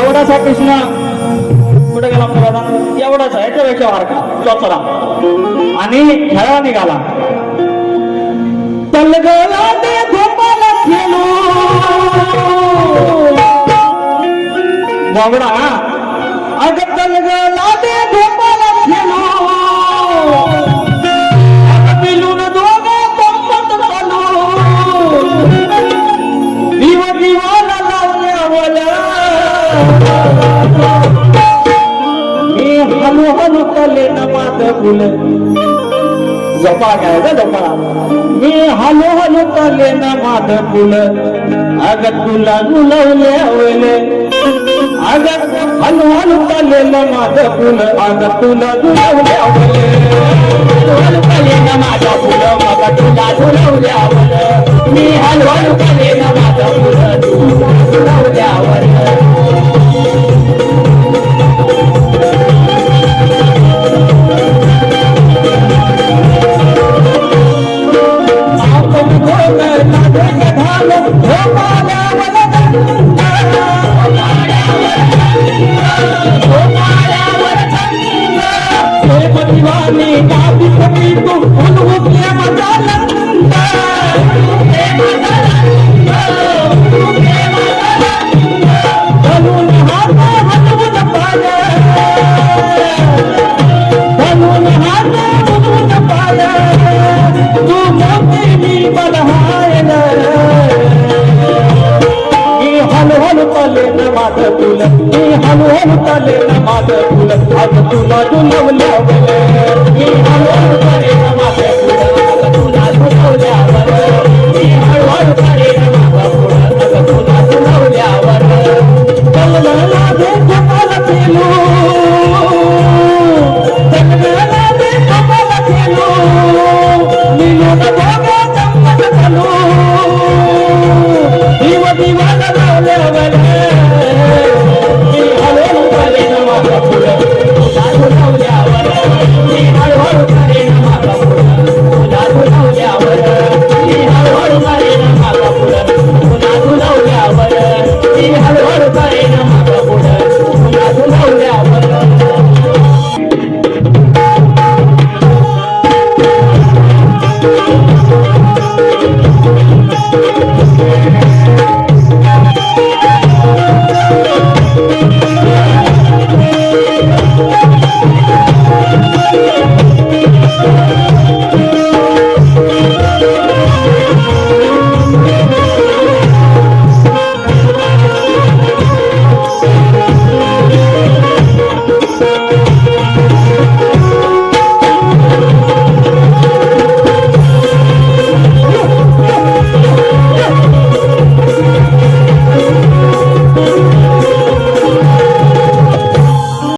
एवढासा कृष्ण कुठे गेला प्रधान एवढाच आहे याच्यापेक्षा वारका चोचरा आणि खेळा निघाला. तलगला ते झोपाला खेळू. बाबडा मी हलू हलू तले न मात फुल झोपा काय ग झोपा मी हलू हलू तले न मात फुल अग तुला गुलवले आवले अग हलू हलू तले न मात फुल अग तुला गुलवले आवले हलू तले न माझा फुल मग तुला आवले मी हलू हलू तले हलू हलू माझ फुल. मी हलू हलू तले माझ फुल. आज तुला झुलवलं मी हलू हलू तले Everybody.